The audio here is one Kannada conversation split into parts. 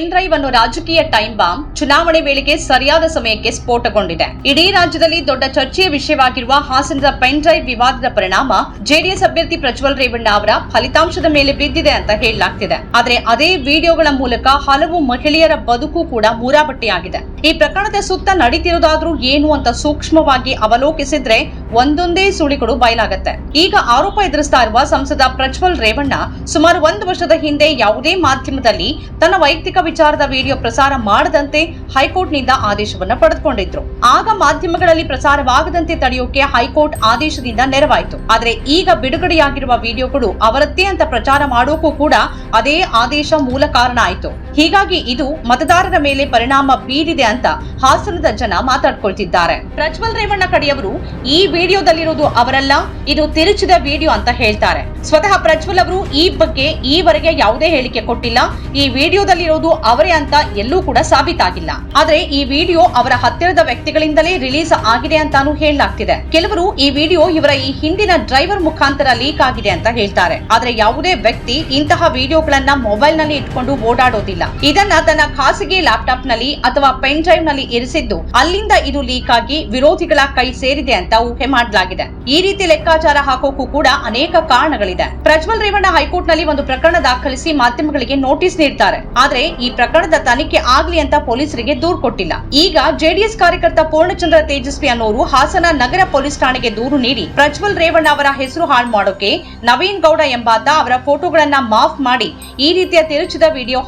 ಪೆನ್ ಡ್ರೈವ್ ಅನ್ನು ರಾಜಕೀಯ ಟೈಮ್ ಬಾಂಬ್ ಚುನಾವಣೆ ವೇಳೆಗೆ ಸರಿಯಾದ ಸಮಯಕ್ಕೆ ಸ್ಫೋಟಗೊಂಡಿದೆ. ಇಡೀ ರಾಜ್ಯದಲ್ಲಿ ದೊಡ್ಡ ಚರ್ಚೆಯ ವಿಷಯವಾಗಿರುವ ಹಾಸನದ ಪೆನ್ ಡ್ರೈವ್ ವಿವಾದದ ಪರಿಣಾಮ ಜೆಡಿಎಸ್ ಅಭ್ಯರ್ಥಿ ಪ್ರಜ್ವಲ್ ರೇವಣ್ಣ ಅವರ ಫಲಿತಾಂಶದ ಮೇಲೆ ಬಿದ್ದಿದೆ ಅಂತ ಹೇಳಲಾಗ್ತಿದೆ. ಆದರೆ ಅದೇ ವಿಡಿಯೋಗಳ ಮೂಲಕ ಹಲವು ಮಹಿಳೆಯರ ಬದುಕು ಕೂಡ ಮೂರಾಬಟ್ಟಿಯಾಗಿದೆ. ಈ ಪ್ರಕರಣದ ಸುತ್ತ ನಡೀತಿರೋದಾದ್ರೂ ಏನು ಅಂತ ಸೂಕ್ಷ್ಮವಾಗಿ ಅವಲೋಕಿಸಿದ್ರೆ ಒಂದೊಂದೇ ಸುಳಿಗಳು ಬಯಲಾಗತ್ತೆ. ಈಗ ಆರೋಪ ಎದುರಿಸ್ತಾ ಇರುವ ಸಂಸದ ಪ್ರಜ್ವಲ್ ರೇವಣ್ಣ ಸುಮಾರು ಒಂದು ವರ್ಷದ ಹಿಂದೆ ಯಾವುದೇ ಮಾಧ್ಯಮದಲ್ಲಿ ತನ್ನ ವೈಯಕ್ತಿಕ ವಿಚಾರದ ವಿಡಿಯೋ ಪ್ರಸಾರ ಮಾಡದಂತೆ ಹೈಕೋರ್ಟ್ನಿಂದ ಆದೇಶವನ್ನು ಪಡೆದುಕೊಂಡಿದ್ರು. ಆಗ ಮಾಧ್ಯಮಗಳಲ್ಲಿ ಪ್ರಸಾರವಾಗದಂತೆ ತಡೆಯೋಕೆ ಹೈಕೋರ್ಟ್ ಆದೇಶದಿಂದ ನೆರವಾಯಿತು. ಆದರೆ ಈಗ ಬಿಡುಗಡೆಯಾಗಿರುವ ವಿಡಿಯೋಗಳು ಅವರದ್ದೇ ಅಂತ ಪ್ರಚಾರ ಮಾಡೋಕೂ ಕೂಡ ಅದೇ ಆದೇಶ ಮೂಲ ಕಾರಣ ಆಯಿತು. ಹೀಗಾಗಿ ಇದು ಮತದಾರರ ಮೇಲೆ ಪರಿಣಾಮ ಬೀರಿದೆ ಅಂತ ಹಾಸನದ ಜನ ಮಾತಾಡ್ಕೊಳ್ತಿದ್ದಾರೆ. ಪ್ರಜ್ವಲ್ ರೇವಣ್ಣ ಕಡೆಯವರು, ಈ ವಿಡಿಯೋದಲ್ಲಿರೋದು ಅವರಲ್ಲ, ಇದು ತಿರುಚಿದ ವಿಡಿಯೋ ಅಂತ ಹೇಳ್ತಾರೆ. ಸ್ವತಃ ಪ್ರಜ್ವಲ್ ಅವರು ಈ ಬಗ್ಗೆ ಈವರೆಗೆ ಯಾವುದೇ ಹೇಳಿಕೆ ಕೊಟ್ಟಿಲ್ಲ. ಈ ವಿಡಿಯೋದಲ್ಲಿರೋದು ಅವರೇ ಅಂತ ಎಲ್ಲೂ ಕೂಡ ಸಾಬೀತಾಗಿಲ್ಲ. ಆದ್ರೆ ಈ ವಿಡಿಯೋ ಅವರ ಹತ್ತಿರದ ವ್ಯಕ್ತಿಗಳಿಂದಲೇ ರಿಲೀಸ್ ಆಗಿದೆ ಅಂತಾನು ಹೇಳಲಾಗ್ತಿದೆ. ಕೆಲವರು ಈ ವಿಡಿಯೋ ಇವರ ಈ ಹಿಂದಿನ ಡ್ರೈವರ್ ಮುಖಾಂತರ ಲೀಕ್ ಆಗಿದೆ ಅಂತ ಹೇಳ್ತಾರೆ. ಆದ್ರೆ ಯಾವುದೇ ವ್ಯಕ್ತಿ ಇಂತಹ ವಿಡಿಯೋಗಳನ್ನ ಮೊಬೈಲ್ನಲ್ಲಿ ಇಟ್ಕೊಂಡು ಓಡಾಡೋದಿಲ್ಲ. ಇದನ್ನ ತನ್ನ ಖಾಸಗಿ ಲ್ಯಾಪ್ಟಾಪ್ನಲ್ಲಿ ಅಥವಾ ಪೆನ್ ಡ್ರೈವ್ನಲ್ಲಿ ಇರಿಸಿದ್ದು. ಅಲ್ಲಿಂದ ಇದು ಲೀಕ್ ಆಗಿ ವಿರೋಧಿಗಳ ಕೈ ಸೇರಿದೆ ಅಂತ ಊಹೆ ಮಾಡಲಾಗಿದೆ. ಈ ರೀತಿ ಲೆಕ್ಕಾಚಾರ ಹಾಕೋಕು ಕೂಡ ಅನೇಕ ಕಾರಣಗಳಿದೆ. ಪ್ರಜ್ವಲ್ ರೇವಣ್ಣ ಹೈಕೋರ್ಟ್ನಲ್ಲಿ ಒಂದು ಪ್ರಕರಣ ದಾಖಲಿಸಿ ಮಾಧ್ಯಮಗಳಿಗೆ ನೋಟಿಸ್ ನೀಡ್ತಾರೆ. ಆದ್ರೆ ಈ ಪ್ರಕರಣದ ತನಿಖೆ ಆಗ್ಲಿ ಅಂತ ಪೊಲೀಸರಿಗೆ ದೂರು ಕೊಟ್ಟಿಲ್ಲ. ಈಗ ಜೆಡಿಎಸ್ ಕಾರ್ಯಕರ್ತ ಪೂರ್ಣಚಂದ್ರ ತೇಜಸ್ವಿ ಅನ್ನೋರು ಹಾಸನ ನಗರ ಪೊಲೀಸ್ ಠಾಣೆಗೆ ದೂರು ನೀಡಿ ಪ್ರಜ್ವಲ್ ರೇವಣ್ಣ ಅವರ ಹೆಸರು ಹಾಳು ಮಾಡೋಕೆ ನವೀನ್ ಗೌಡ ಎಂಬಾತ ಅವರ ಫೋಟೋಗಳನ್ನ ಮಾಫ್ ಮಾಡಿ ಈ ರೀತಿಯ ತಿರುಚಿದ ವಿಡಿಯೋ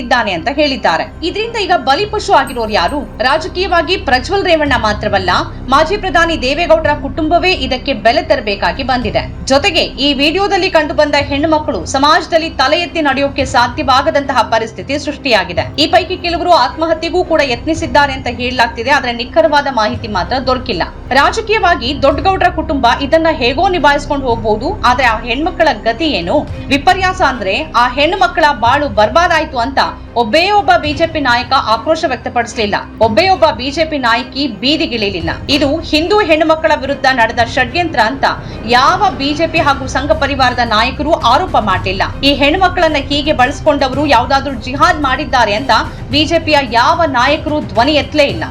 ಹರಿಬಿಟ್ಟಿದ್ದಾನೆ ಅಂತ ಹೇಳಿದ್ದಾರೆ. ಇದರಿಂದ ಈಗ ಬಲಿಪಶು ಆಗಿರೋರು ಯಾರು? ರಾಜಕೀಯವಾಗಿ ಪ್ರಜ್ವಲ್ ರೇವಣ್ಣ ಮಾತ್ರವಲ್ಲ, ಮಾಜಿ ಪ್ರಧಾನಿ ದೇವೇಗೌಡರ ಕುಟುಂಬವೇ ಇದಕ್ಕೆ ಬೆಲೆ ತರಬೇಕಾಗಿ ಬಂದಿದೆ. ಜೊತೆಗೆ ಈ ವಿಡಿಯೋದಲ್ಲಿ ಕಂಡುಬಂದ ಹೆಣ್ಣು ಮಕ್ಕಳು ಸಮಾಜದಲ್ಲಿ ತಲೆ ಎತ್ತಿ ನಡೆಯೋಕೆ ಸಾಧ್ಯವಾಗದಂತಹ ಪರಿಸ್ಥಿತಿ ಸೃಷ್ಟಿಯಾಗಿದೆ. ಈ ಪೈಕಿ ಕೆಲವರು ಆತ್ಮಹತ್ಯೆಗೂ ಕೂಡ ಯತ್ನಿಸಿದ್ದಾರೆ ಅಂತ ಹೇಳಲಾಗ್ತಿದೆ, ಆದ್ರೆ ನಿಖರವಾದ ಮಾಹಿತಿ ಮಾತ್ರ ದೊರಕಿಲ್ಲ. ರಾಜಕೀಯವಾಗಿ ದೊಡ್ಡಗೌಡರ ಕುಟುಂಬ ಇದನ್ನ ಹೇಗೋ ನಿಭಾಯಿಸ್ಕೊಂಡು ಹೋಗಬಹುದು ಆದ್ರೆ ಆ ಹೆಣ್ಮಕ್ಕಳ ಗತಿ ಏನು? ವಿಪರ್ಯಾಸ ಅಂದ್ರೆ ಆ ಹೆಣ್ಣು ಮಕ್ಕಳ ಬಾಳು ಬರ್ಬಾದಾಯ್ತು ಅಂತ ಒಬ್ಬೇ ಒಬ್ಬ ಬಿಜೆಪಿ ನಾಯಕ ಆಕ್ರೋಶ ವ್ಯಕ್ತಪಡಿಸಲಿಲ್ಲ. ಒಬ್ಬೇ ಒಬ್ಬ ಬಿಜೆಪಿ ನಾಯಕಿ ಬೀದಿಗಿಳಿಯಲಿಲ್ಲ ಇದು ಹಿಂದೂ ಹೆಣ್ಣುಮಕ್ಕಳ ವಿರುದ್ಧ ನಡೆದ ಷಡ್ಯಂತ್ರ ಅಂತ ಯಾವ ಬಿಜೆಪಿ ಹಾಗೂ ಸಂಘ ಪರಿವಾರದ ನಾಯಕರು ಆರೋಪ ಮಾಡಲಿಲ್ಲ. ಈ ಹೆಣ್ಣುಮಕ್ಕಳನ್ನ ಹೀಗೆ ಬಳಸಿಕೊಂಡವರು ಯಾವುದಾದ್ರೂ ಜಿಹಾದ್ ಮಾಡಿದ್ದಾರೆ ಅಂತ ಬಿಜೆಪಿಯ ಯಾವ ನಾಯಕರು ಧ್ವನಿ ಎತ್ತಲೇ ಇಲ್ಲ.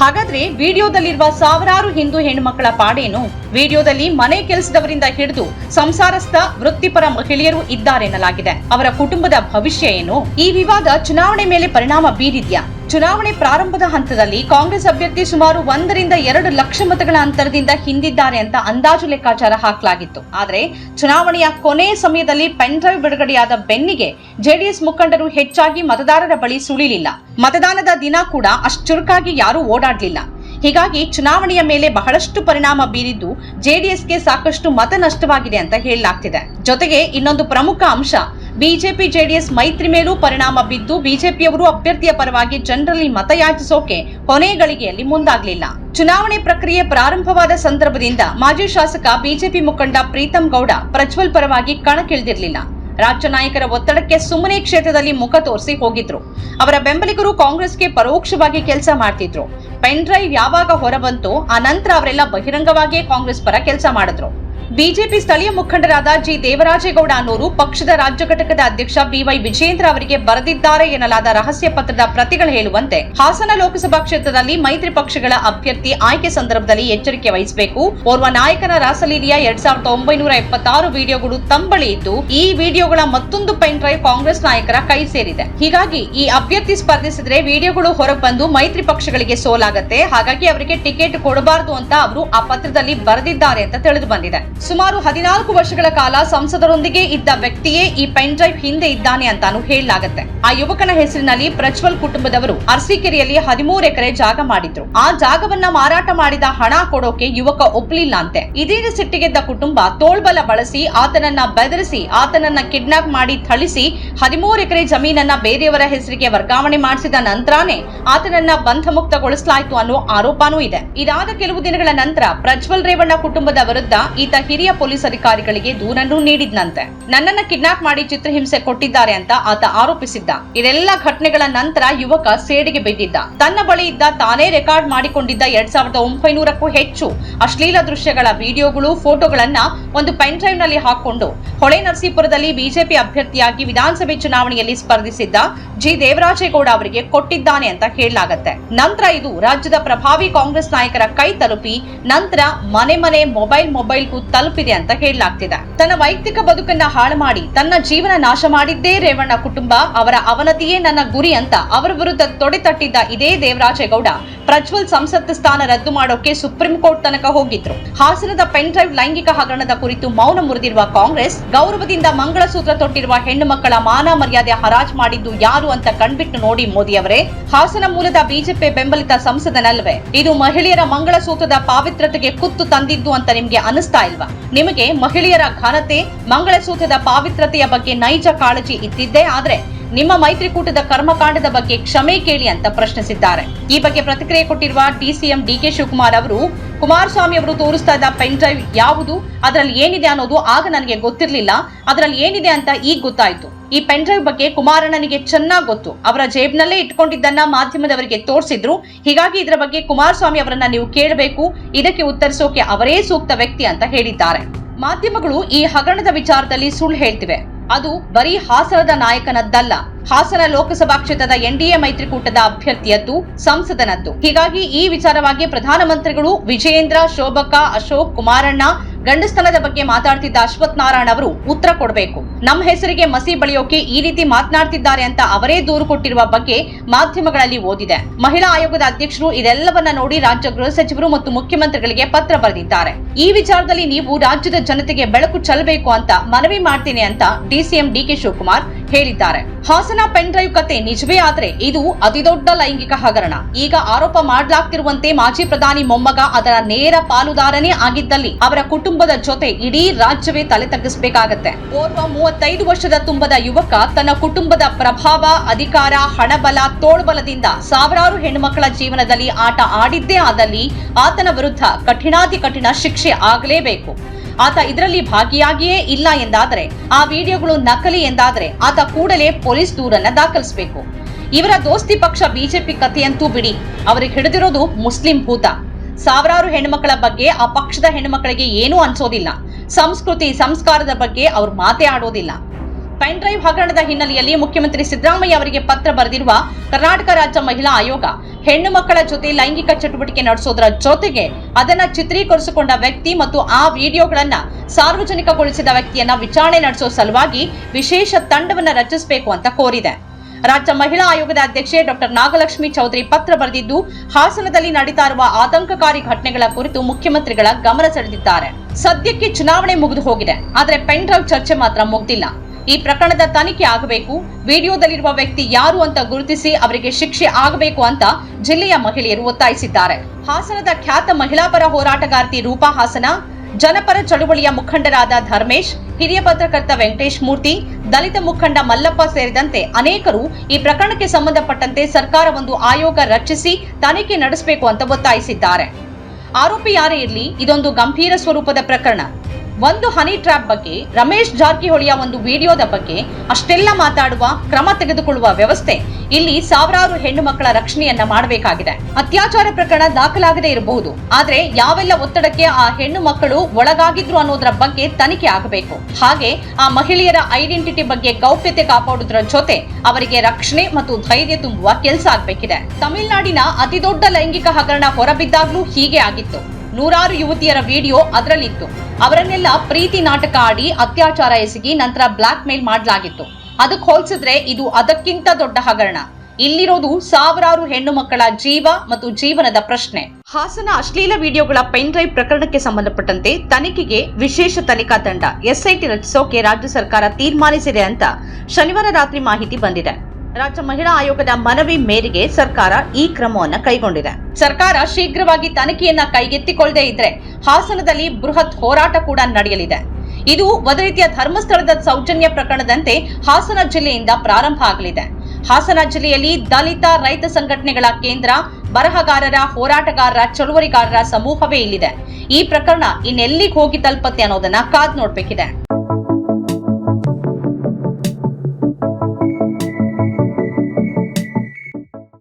ಹಾಗಾದ್ರೆ ವಿಡಿಯೋದಲ್ಲಿರುವ ಸಾವಿರಾರು ಹಿಂದೂ ಹೆಣ್ಣುಮಕ್ಕಳ ಪಾಡೇನು? ವಿಡಿಯೋದಲ್ಲಿ ಮನೆ ಕೆಲಸದವರಿಂದ ಹಿಡಿದು ಸಂಸಾರಸ್ಥ ವೃತ್ತಿಪರ ಮಹಿಳೆಯರು ಇದ್ದಾರೆನ್ನಲಾಗಿದೆ. ಅವರ ಕುಟುಂಬದ ಭವಿಷ್ಯ ಏನು? ಈ ವಿವಾದ ಚುನಾವಣೆ ಮೇಲೆ ಪರಿಣಾಮ ಬೀರಿದ್ಯಾ? ಚುನಾವಣೆ ಪ್ರಾರಂಭದ ಹಂತದಲ್ಲಿ ಕಾಂಗ್ರೆಸ್ ಅಭ್ಯರ್ಥಿ ಸುಮಾರು ಒಂದರಿಂದ ಎರಡು ಲಕ್ಷ ಮತಗಳ ಅಂತರದಿಂದ ಹಿಂದಿದ್ದಾರೆ ಅಂತ ಅಂದಾಜು ಲೆಕ್ಕಾಚಾರ ಹಾಕಲಾಗಿತ್ತು. ಆದರೆ ಚುನಾವಣೆಯ ಕೊನೆಯ ಸಮಯದಲ್ಲಿ ಪೆನ್ ಡ್ರೈವ್ ಬಿಡುಗಡೆಯಾದ ಬೆನ್ನಿಗೆ ಜೆಡಿಎಸ್ ಮುಖಂಡರು ಹೆಚ್ಚಾಗಿ ಮತದಾರರ ಬಳಿ ಸುಳಿಲಿಲ್ಲ. ಮತದಾನದ ದಿನ ಕೂಡ ಅಷ್ಟು ಚುರುಕಾಗಿ ಯಾರೂ ಓಡಾಡಲಿಲ್ಲ. ಹೀಗಾಗಿ ಚುನಾವಣೆಯ ಮೇಲೆ ಬಹಳಷ್ಟು ಪರಿಣಾಮ ಬೀರಿದ್ದು ಜೆಡಿಎಸ್ಗೆ ಸಾಕಷ್ಟು ಮತ ನಷ್ಟವಾಗಿದೆ ಅಂತ ಹೇಳಲಾಗ್ತಿದೆ. ಜೊತೆಗೆ ಇನ್ನೊಂದು ಪ್ರಮುಖ ಅಂಶ ಬಿಜೆಪಿ ಜೆಡಿಎಸ್ ಮೈತ್ರಿ ಮೇಲೂ ಪರಿಣಾಮ ಬಿದ್ದು ಬಿಜೆಪಿಯವರು ಅಭ್ಯರ್ಥಿಯ ಪರವಾಗಿ ಜನರಲ್ಲಿ ಮತಯಾಚಿಸೋಕೆ ಕೊನೆ ಗಳಿಗೆಯಲ್ಲಿ ಮುಂದಾಗಲಿಲ್ಲ. ಚುನಾವಣೆ ಪ್ರಕ್ರಿಯೆ ಪ್ರಾರಂಭವಾದ ಸಂದರ್ಭದಿಂದ ಮಾಜಿ ಶಾಸಕ ಬಿಜೆಪಿ ಮುಖಂಡ ಪ್ರೀತಂ ಗೌಡ ಪ್ರಜ್ವಲ್ ಪರವಾಗಿ ಕಣಕ್ಕಿಳಿದಿರಲಿಲ್ಲ. ರಾಜ್ಯ ನಾಯಕರ ಒತ್ತಡಕ್ಕೆ ಸುಮ್ಮನೆ ಕ್ಷೇತ್ರದಲ್ಲಿ ಮುಖ ತೋರಿಸಿ ಹೋಗಿದ್ರು. ಅವರ ಬೆಂಬಲಿಗರು ಕಾಂಗ್ರೆಸ್ಗೆ ಪರೋಕ್ಷವಾಗಿ ಕೆಲಸ ಮಾಡ್ತಿದ್ರು. ಪೆನ್ ಡ್ರೈವ್ ಯಾವಾಗ ಹೊರಬಂತು, ಆ ನಂತರ ಅವರೆಲ್ಲ ಬಹಿರಂಗವಾಗಿಯೇ ಕಾಂಗ್ರೆಸ್ ಪರ ಕೆಲಸ ಮಾಡಿದ್ರು. ಬಿಜೆಪಿ ಸ್ಥಳೀಯ ಮುಖಂಡರಾದ ಜಿ ದೇವರಾಜೇಗೌಡ ಅನ್ನೋರು ಪಕ್ಷದ ರಾಜ್ಯ ಘಟಕದ ಅಧ್ಯಕ್ಷ ಬಿವೈ ವಿಜೇಂದ್ರ ಅವರಿಗೆ ಬರೆದಿದ್ದಾರೆ ಎನ್ನಲಾದ ರಹಸ್ಯ ಪತ್ರದ ಪ್ರತಿಗಳು ಹೇಳುವಂತೆ. ಹಾಸನ ಲೋಕಸಭಾ ಕ್ಷೇತ್ರದಲ್ಲಿ ಮೈತ್ರಿ ಪಕ್ಷಗಳ ಅಭ್ಯರ್ಥಿ ಆಯ್ಕೆ ಸಂದರ್ಭದಲ್ಲಿ ಎಚ್ಚರಿಕೆ ವಹಿಸಬೇಕು. ಓರ್ವ ನಾಯಕನ ರಾಸಲೀಲಿಯ ಎರಡ್ ಸಾವಿರದ ಒಂಬೈನೂರ ಎಪ್ಪತ್ತಾರು ವಿಡಿಯೋಗಳು ತಂಬಳಿ ಇದ್ದು, ಈ ವಿಡಿಯೋಗಳ ಮತ್ತೊಂದು ಪೆನ್ ಡ್ರೈವ್ ಕಾಂಗ್ರೆಸ್ ನಾಯಕರ ಕೈ ಸೇರಿದೆ. ಹೀಗಾಗಿ ಈ ಅಭ್ಯರ್ಥಿ ಸ್ಪರ್ಧಿಸಿದ್ರೆ ವಿಡಿಯೋಗಳು ಹೊರಬಂದು ಮೈತ್ರಿ ಪಕ್ಷಗಳಿಗೆ ಸೋಲಾಗತ್ತೆ. ಹಾಗಾಗಿ ಅವರಿಗೆ ಟಿಕೆಟ್ ಕೊಡಬಾರದು ಅಂತ ಅವರು ಆ ಪತ್ರದಲ್ಲಿ ಬರೆದಿದ್ದಾರೆ ಅಂತ ತಿಳಿದು ಬಂದಿದೆ. ಸುಮಾರು ಹದಿನಾಲ್ಕು ವರ್ಷಗಳ ಕಾಲ ಸಂಸದರೊಂದಿಗೆ ಇದ್ದ ವ್ಯಕ್ತಿಯೇ ಈ ಪೆನ್ ಡ್ರೈವ್ ಹಿಂದೆ ಇದ್ದಾನೆ ಅಂತಾನು ಹೇಳಲಾಗುತ್ತೆ. ಆ ಯುವಕನ ಹೆಸರಿನಲ್ಲಿ ಪ್ರಜ್ವಲ್ ಕುಟುಂಬದವರು ಅರಸೀಕೆರೆಯಲ್ಲಿ ಹದಿಮೂರು ಎಕರೆ ಜಾಗ ಮಾಡಿದ್ರು. ಆ ಜಾಗವನ್ನ ಮಾರಾಟ ಮಾಡಿದ ಹಣ ಕೊಡೋಕೆ ಯುವಕ ಒಪ್ಪಲಿಲ್ಲ ಅಂತೆ ಇದೀಗ ಸಿಟ್ಟಿಗೆದ್ದ ಕುಟುಂಬ ತೋಳ್ಬಲ ಬಳಸಿ ಆತನನ್ನ ಬೆದರಿಸಿ, ಆತನನ್ನ ಕಿಡ್ನಾಪ್ ಮಾಡಿ ಥಳಿಸಿ ಹದಿಮೂರು ಎಕರೆ ಜಮೀನನ್ನ ಬೇರೆಯವರ ಹೆಸರಿಗೆ ವರ್ಗಾವಣೆ ಮಾಡಿಸಿದ ನಂತರನೇ ಆತನನ್ನ ಬಂಧಮುಕ್ತಗೊಳಿಸಲಾಯಿತು ಅನ್ನೋ ಆರೋಪನೂ ಇದೆ. ಇದಾದ ಕೆಲವು ದಿನಗಳ ನಂತರ ಪ್ರಜ್ವಲ್ ರೇವಣ್ಣ ಕುಟುಂಬದ ವಿರುದ್ಧ ಈತ ಹಿರಿಯ ಪೊಲೀಸ್ ಅಧಿಕಾರಿಗಳಿಗೆ ದೂರನ್ನು ನೀಡಿದ್ನಂತೆ. ನನ್ನನ್ನ ಕಿಡ್ನಾಪ್ ಮಾಡಿ ಚಿತ್ರಹಿಂಸೆ ಕೊಟ್ಟಿದ್ದಾರೆ ಅಂತ ಆತ ಆರೋಪಿಸಿದ್ದ. ಇದೆಲ್ಲ ಘಟನೆಗಳ ನಂತರ ಯುವಕ ಸೇಡಿಗೆ ಬಿದ್ದಿದ್ದ. ತನ್ನ ಬಳಿ ಇದ್ದ ತಾನೇ ರೆಕಾರ್ಡ್ ಮಾಡಿಕೊಂಡಿದ್ದ ಎರಡ್ ಸಾವಿರದ ಒಂಬೈನೂರಕ್ಕೂ ಹೆಚ್ಚು ಅಶ್ಲೀಲ ದೃಶ್ಯಗಳ ವಿಡಿಯೋಗಳು, ಫೋಟೋಗಳನ್ನ ಒಂದು ಪೆನ್ ಡ್ರೈವ್ನಲ್ಲಿ ಹಾಕೊಂಡು ಹೊಳೆ ನರಸೀಪುರದಲ್ಲಿ ಬಿಜೆಪಿ ಅಭ್ಯರ್ಥಿಯಾಗಿ ವಿಧಾನಸಭೆ ಚುನಾವಣೆಯಲ್ಲಿ ಸ್ಪರ್ಧಿಸಿದ್ದ ಜಿ. ದೇವರಾಜೇಗೌಡ ಅವರಿಗೆ ಕೊಟ್ಟಿದ್ದಾನೆ ಅಂತ ಹೇಳಲಾಗತ್ತೆ. ನಂತರ ಇದು ರಾಜ್ಯದ ಪ್ರಭಾವಿ ಕಾಂಗ್ರೆಸ್ ನಾಯಕರ ಕೈ ತಲುಪಿ ನಂತರ ಮನೆ ಮನೆ, ಮೊಬೈಲ್, ಮೊಬೈಲ್ಗೂ ತಲುಪಿದೆ ಅಂತ ಹೇಳಲಾಗ್ತಿದೆ. ತನ್ನ ವೈಯಕ್ತಿಕ ಬದುಕನ್ನ ಹಾಳು ಮಾಡಿ, ತನ್ನ ಜೀವನ ನಾಶ ಮಾಡಿದ್ದೇ ರೇವಣ್ಣ ಕುಟುಂಬ ಅವರ ಅವನತಿಯೇ ನನ್ನ ಗುರಿ ಅಂತ ಅವರ ವಿರುದ್ಧ ತೊಡೆತಟ್ಟಿದ್ದ ಇದೇ ದೇವರಾಜೇಗೌಡ. ಪ್ರಜ್ವಲ್ ಸಂಸತ್ ಸ್ಥಾನ ರದ್ದು ಮಾಡೋಕೆ ಸುಪ್ರೀಂ ಕೋರ್ಟ್ ತನಕ ಹೋಗಿದ್ರು. ಹಾಸನದ ಪೆನ್ ಡ್ರೈವ್ ಲೈಂಗಿಕ ಹಗರಣದ ಕುರಿತು ಮೌನ ಮುರಿದಿರುವ ಕಾಂಗ್ರೆಸ್, ಗೌರವದಿಂದ ಮಂಗಳಸೂತ್ರ ತೊಟ್ಟಿರುವ ಹೆಣ್ಣು ಮಕ್ಕಳ ಮಾನ ಮರ್ಯಾದೆ ಹರಾಜ್ ಮಾಡಿದ್ದು ಯಾರು ಅಂತ ಕಣ್ಬಿಟ್ಟು ನೋಡಿ ಮೋದಿ ಅವರೇ, ಹಾಸನ ಮೂಲದ ಬಿಜೆಪಿ ಬೆಂಬಲಿತ ಸಂಸದನಲ್ವೇ ಇದು ಮಹಿಳೆಯರ ಮಂಗಳಸೂತ್ರದ ಪಾವಿತ್ರತೆಗೆ ಕುತ್ತು ತಂದಿದ್ದು ಅಂತ ನಿಮ್ಗೆ ಅನಿಸ್ತಾ ಇಲ್ವಾ? ನಿಮಗೆ ಮಹಿಳೆಯರ ಘನತೆ, ಮಂಗಳಸೂತ್ರದ ಪಾವಿತ್ರತೆಯ ಬಗ್ಗೆ ನೈಜ ಕಾಳಜಿ ಇದ್ದಿದ್ದೇ ಆದ್ರೆ ನಿಮ್ಮ ಮೈತ್ರಿಕೂಟದ ಕರ್ಮಕಾಂಡದ ಬಗ್ಗೆ ಕ್ಷಮೆ ಕೇಳಿ ಅಂತ ಪ್ರಶ್ನಿಸಿದ್ದಾರೆ. ಈ ಬಗ್ಗೆ ಪ್ರತಿಕ್ರಿಯೆ ಕೊಟ್ಟಿರುವ ಡಿಸಿಎಂ ಡಿಕೆ ಶಿವಕುಮಾರ್ ಅವರು, ಕುಮಾರಸ್ವಾಮಿ ಅವರು ತೋರಿಸ್ತಾ ಇದ್ದ ಪೆನ್ ಡ್ರೈವ್ ಯಾವುದು, ಅದರಲ್ಲಿ ಏನಿದೆ ಅನ್ನೋದು ಆಗ ನನಗೆ ಗೊತ್ತಿರಲಿಲ್ಲ, ಅದರಲ್ಲಿ ಏನಿದೆ ಅಂತ ಈಗ ಗೊತ್ತಾಯ್ತು. ಈ ಪೆನ್ ಡ್ರೈವ್ ಬಗ್ಗೆ ಕುಮಾರಣ್ಣನಿಗೆ ಚೆನ್ನಾಗಿ ಗೊತ್ತು. ಅವರ ಜೇಬ್ನಲ್ಲೇ ಇಟ್ಕೊಂಡಿದ್ದನ್ನ ಮಾಧ್ಯಮದವರಿಗೆ ತೋರಿಸಿದ್ರು. ಹೀಗಾಗಿ ಇದರ ಬಗ್ಗೆ ಕುಮಾರಸ್ವಾಮಿ ಅವರನ್ನ ನೀವು ಕೇಳಬೇಕು, ಇದಕ್ಕೆ ಉತ್ತರಿಸೋಕೆ ಅವರೇ ಸೂಕ್ತ ವ್ಯಕ್ತಿ ಅಂತ ಹೇಳಿದ್ದಾರೆ. ಮಾಧ್ಯಮಗಳು ಈ ಹಗರಣದ ವಿಚಾರದಲ್ಲಿ ಸುಳ್ಳು ಹೇಳ್ತಿವೆ. ಅದು ಬರೀ ಹಾಸನದ ನಾಯಕನದ್ದಲ್ಲ. ಹಾಸನ ಲೋಕಸಭಾ ಕ್ಷೇತ್ರದ ಎನ್ಡಿಎ ಮೈತ್ರಿಕೂಟದ ಅಭ್ಯರ್ಥಿಯದ್ದು, ಸಂಸದನದ್ದು. ಹೀಗಾಗಿ ಈ ವಿಚಾರವಾಗಿ ಪ್ರಧಾನಮಂತ್ರಿಗಳು ವಿಜಯೇಂದ್ರ, ಶೋಭಕ, ಅಶೋಕ್ ಕುಮಾರಣ್ಣ ಗಂಡಸ್ತನದ ಬಗ್ಗೆ ಮಾತಾಡ್ತಿದ್ದ ಅಶ್ವಥ್ ನಾರಾಯಣ್ ಅವರು ಉತ್ತರ ಕೊಡಬೇಕು. ನಮ್ಮ ಹೆಸರಿಗೆ ಮಸಿ ಬಳಿಯೋಕೆ ಈ ರೀತಿ ಮಾತನಾಡ್ತಿದ್ದಾರೆ ಅಂತ ಅವರೇ ದೂರು ಕೊಟ್ಟಿರುವ ಬಗ್ಗೆ ಮಾಧ್ಯಮಗಳಲ್ಲಿ ಓದಿದೆ. ಮಹಿಳಾ ಆಯೋಗದ ಅಧ್ಯಕ್ಷರು ಇದೆಲ್ಲವನ್ನ ನೋಡಿ ರಾಜ್ಯ ಗೃಹ ಸಚಿವರು ಮತ್ತು ಮುಖ್ಯಮಂತ್ರಿಗಳಿಗೆ ಪತ್ರ ಬರೆದಿದ್ದಾರೆ. ಈ ವಿಚಾರದಲ್ಲಿ ನೀವು ರಾಜ್ಯದ ಜನತೆಗೆ ಬೆಳಕು ಚೆಲ್ಲಬೇಕು ಅಂತ ಮನವಿ ಮಾಡ್ತೀನಿ ಅಂತ ಡಿಸಿಎಂ ಡಿಕೆ ಶಿವಕುಮಾರ್ ಹೇಳಿದ್ದಾರೆ. ಹಾಸನ ಪೆನ್ ಡ್ರೈವ್ ಕತೆ ನಿಜವೇ ಆದ್ರೆ ಇದು ಅತಿದೊಡ್ಡ ಲೈಂಗಿಕ ಹಗರಣ. ಈಗ ಆರೋಪ ಮಾಡಲಾಗ್ತಿರುವಂತೆ ಮಾಜಿ ಪ್ರಧಾನಿ ಮೊಮ್ಮಗ ಅದರ ನೇರ ಪಾಲುದಾರನೇ ಆಗಿದ್ದಲ್ಲಿ ಅವರ ಕುಟುಂಬದ ಜೊತೆ ಇಡೀ ರಾಜ್ಯವೇ ತಲೆ ತಗ್ಗಿಸಬೇಕಾಗತ್ತೆ. ಓರ್ವ ಮೂವತ್ತೈದು ವರ್ಷದ ತುಂಬದ ಯುವಕ ತನ್ನ ಕುಟುಂಬದ ಪ್ರಭಾವ, ಅಧಿಕಾರ, ಹಣಬಲ, ತೋಳ್ಬಲದಿಂದ ಸಾವಿರಾರು ಹೆಣ್ಣುಮಕ್ಕಳ ಜೀವನದಲ್ಲಿ ಆಟ ಆಡಿದ್ದೇ ಆದಲ್ಲಿ ಆತನ ವಿರುದ್ಧ ಕಠಿಣಾತಿ ಕಠಿಣ ಶಿಕ್ಷೆ ಆಗಲೇಬೇಕು. ಆತ ಇದರಲ್ಲಿ ಭಾಗಿಯಾಗಿಯೇ ಇಲ್ಲ ಎಂದಾದರೆ, ಆ ವಿಡಿಯೋಗಳು ನಕಲಿ ಎಂದಾದರೆ ಆತ ಕೂಡಲೇ ಪೊಲೀಸ್ ದೂರನ್ನ ದಾಖಲಿಸಬೇಕು. ಇವರ ದೋಸ್ತಿ ಪಕ್ಷ ಬಿಜೆಪಿ ಕಥೆಯಂತೂ ಬಿಡಿ, ಅವರಿಗೆ ಹಿಡಿದಿರೋದು ಮುಸ್ಲಿಂ ಭೂತ. ಸಾವಿರಾರು ಹೆಣ್ಣುಮಕ್ಕಳ ಬಗ್ಗೆ ಆ ಪಕ್ಷದ ಹೆಣ್ಣುಮಕ್ಕಳಿಗೆ ಏನೂ ಅನ್ಸೋದಿಲ್ಲ. ಸಂಸ್ಕೃತಿ, ಸಂಸ್ಕಾರದ ಬಗ್ಗೆ ಅವ್ರು ಮಾತೇ ಆಡೋದಿಲ್ಲ. ಪೆನ್ ಡ್ರೈವ್ ಹಗರಣದ ಹಿನ್ನೆಲೆಯಲ್ಲಿ ಮುಖ್ಯಮಂತ್ರಿ ಸಿದ್ದರಾಮಯ್ಯ ಅವರಿಗೆ ಪತ್ರ ಬರೆದಿರುವ ಕರ್ನಾಟಕ ರಾಜ್ಯ ಮಹಿಳಾ ಆಯೋಗ ಹೆಣ್ಣು ಮಕ್ಕಳ ಜೊತೆ ಲೈಂಗಿಕ ಚಟುವಟಿಕೆ ನಡೆಸೋದರ ಜೊತೆಗೆ ಅದನ್ನ ಚಿತ್ರೀಕರಿಸಿಕೊಂಡ ವ್ಯಕ್ತಿ ಮತ್ತು ಆ ವಿಡಿಯೋಗಳನ್ನ ಸಾರ್ವಜನಿಕಗೊಳಿಸಿದ ವ್ಯಕ್ತಿಯನ್ನ ವಿಚಾರಣೆ ನಡೆಸೋ ಸಲುವಾಗಿ ವಿಶೇಷ ತಂಡವನ್ನ ರಚಿಸಬೇಕು ಅಂತ ಕೋರಿದೆ. ರಾಜ್ಯ ಮಹಿಳಾ ಆಯೋಗದ ಅಧ್ಯಕ್ಷೆ ಡಾಕ್ಟರ್ ನಾಗಲಕ್ಷ್ಮಿ ಚೌಧರಿ ಪತ್ರ ಬರೆದಿದ್ದು, ಹಾಸನದಲ್ಲಿ ನಡೀತಾ ಇರುವ ಆತಂಕಕಾರಿ ಘಟನೆಗಳ ಕುರಿತು ಮುಖ್ಯಮಂತ್ರಿಗಳ ಗಮನ ಸೆಳೆದಿದ್ದಾರೆ. ಸದ್ಯಕ್ಕೆ ಚುನಾವಣೆ ಮುಗಿದು ಹೋಗಿದೆ, ಆದರೆ ಪೆನ್ ಡ್ರೈವ್ ಚರ್ಚೆ ಮಾತ್ರ ಮುಗ್ದಿಲ್ಲ. ಈ ಪ್ರಕರಣದ ತನಿಖೆ ಆಗಬೇಕು, ವಿಡಿಯೋದಲ್ಲಿರುವ ವ್ಯಕ್ತಿ ಯಾರು ಅಂತ ಗುರುತಿಸಿ ಅವರಿಗೆ ಶಿಕ್ಷೆ ಆಗಬೇಕು ಅಂತ ಜಿಲ್ಲೆಯ ಮಹಿಳೆಯರು ಒತ್ತಾಯಿಸಿದ್ದಾರೆ. ಹಾಸನದ ಖ್ಯಾತ ಮಹಿಳಾ ಪರ ಹೋರಾಟಗಾರ್ತಿ ರೂಪಾ ಹಾಸನ ಜನಪರ ಚಳುವಳಿಯ ಮುಖಂಡರಾದ ಧರ್ಮೇಶ್, ಹಿರಿಯ ಪತ್ರಕರ್ತ ವೆಂಕಟೇಶ್ ಮೂರ್ತಿ, ದಲಿತ ಮುಖಂಡ ಮಲ್ಲಪ್ಪ ಸೇರಿದಂತೆ ಅನೇಕರು ಈ ಪ್ರಕರಣಕ್ಕೆ ಸಂಬಂಧಪಟ್ಟಂತೆ ಸರ್ಕಾರ ಒಂದು ಆಯೋಗ ರಚಿಸಿ ತನಿಖೆ ನಡೆಸಬೇಕು ಅಂತ ಒತ್ತಾಯಿಸಿದ್ದಾರೆ. ಆರೋಪಿ ಯಾರೇ ಇರಲಿ, ಇದೊಂದು ಗಂಭೀರ ಸ್ವರೂಪದ ಪ್ರಕರಣ. ಒಂದು ಹನಿ ಟ್ರ್ಯಾಪ್ ಬಗ್ಗೆ, ರಮೇಶ್ ಜಾರಕಿಹೊಳಿಯ ಒಂದು ವಿಡಿಯೋದ ಬಗ್ಗೆ ಅಷ್ಟೆಲ್ಲ ಮಾತಾಡುವ, ಕ್ರಮ ತೆಗೆದುಕೊಳ್ಳುವ ವ್ಯವಸ್ಥೆ ಇಲ್ಲಿ ಸಾವಿರಾರು ಹೆಣ್ಣು ಮಕ್ಕಳ ರಕ್ಷಣೆಯನ್ನ ಮಾಡಬೇಕಾಗಿದೆ. ಅತ್ಯಾಚಾರ ಪ್ರಕರಣ ದಾಖಲಾಗದೇ ಇರಬಹುದು. ಆದ್ರೆ ಯಾವೆಲ್ಲ ಒತ್ತಡಕ್ಕೆ ಆ ಹೆಣ್ಣು ಮಕ್ಕಳು ಒಳಗಾಗಿದ್ರು ಅನ್ನೋದರ ಬಗ್ಗೆ ತನಿಖೆ ಆಗಬೇಕು. ಹಾಗೆ ಆ ಮಹಿಳೆಯರ ಐಡೆಂಟಿಟಿ ಬಗ್ಗೆ ಗೌಪ್ಯತೆ ಕಾಪಾಡುವುದರ ಜೊತೆ ಅವರಿಗೆ ರಕ್ಷಣೆ ಮತ್ತು ಧೈರ್ಯ ತುಂಬುವ ಕೆಲಸ ಆಗ್ಬೇಕಿದೆ. ತಮಿಳುನಾಡಿನ ಅತಿದೊಡ್ಡ ಲೈಂಗಿಕ ಹಗರಣ ಹೊರಬಿದ್ದಾಗ್ಲೂ ಹೀಗೆ ಆಗಿತ್ತು. ನೂರಾರು ಯುವತಿಯರ ವಿಡಿಯೋ ಅದರಲ್ಲಿತ್ತು. ಅವರನ್ನೆಲ್ಲ ಪ್ರೀತಿ ನಾಟಕ ಆಡಿ ಅತ್ಯಾಚಾರ ಎಸಗಿ ನಂತರ ಬ್ಲಾಕ್ ಮೇಲ್ ಮಾಡಲಾಗಿತ್ತು. ಅದಕ್ಕೆ ಹೋಲಿಸಿದ್ರೆ ಇದು ಅದಕ್ಕಿಂತ ದೊಡ್ಡ ಹಗರಣ. ಇಲ್ಲಿರೋದು ಸಾವಿರಾರು ಹೆಣ್ಣು ಮಕ್ಕಳ ಜೀವ ಮತ್ತು ಜೀವನದ ಪ್ರಶ್ನೆ. ಹಾಸನ ಅಶ್ಲೀಲ ವಿಡಿಯೋಗಳ ಪೆನ್ ಡ್ರೈವ್ ಪ್ರಕರಣಕ್ಕೆ ಸಂಬಂಧಪಟ್ಟಂತೆ ತನಿಖೆಗೆ ವಿಶೇಷ ತನಿಖಾ ತಂಡ, ಎಸ್ಐಟಿ ರಚಿಸೋಕೆ ರಾಜ್ಯ ಸರ್ಕಾರ ತೀರ್ಮಾನಿಸಿದೆ ಅಂತ ಶನಿವಾರ ರಾತ್ರಿ ಮಾಹಿತಿ ಬಂದಿದೆ. ರಾಜ್ಯ ಮಹಿಳಾ ಆಯೋಗದ ಮನವಿ ಮೇರೆಗೆ ಸರ್ಕಾರ ಈ ಕ್ರಮವನ್ನು ಕೈಗೊಂಡಿದೆ. ಸರ್ಕಾರ ಶೀಘ್ರವಾಗಿ ತನಿಖೆಯನ್ನ ಕೈಗೆತ್ತಿಕೊಳ್ಳದೆ ಇದ್ರೆ ಹಾಸನದಲ್ಲಿ ಬೃಹತ್ ಹೋರಾಟ ಕೂಡ ನಡೆಯಲಿದೆ. ಇದು ಒಂದು ರೀತಿಯ ಧರ್ಮಸ್ಥಳದ ಸೌಜನ್ಯ ಪ್ರಕರಣದಂತೆ ಹಾಸನ ಜಿಲ್ಲೆಯಿಂದ ಪ್ರಾರಂಭ ಆಗಲಿದೆ. ಹಾಸನ ಜಿಲ್ಲೆಯಲ್ಲಿ ದಲಿತ ರೈತ ಸಂಘಟನೆಗಳ ಕೇಂದ್ರ, ಬರಹಗಾರರ, ಹೋರಾಟಗಾರರ, ಚಳುವಳಿಗಾರರ ಸಮೂಹವೇ ಇಲ್ಲಿದೆ. ಈ ಪ್ರಕರಣ ಇನ್ನೆಲ್ಲಿಗೆ ಹೋಗಿ ತಲುಪತ್ತೆ ಅನ್ನೋದನ್ನ ಕಾದ್ ನೋಡ್ಬೇಕಿದೆ.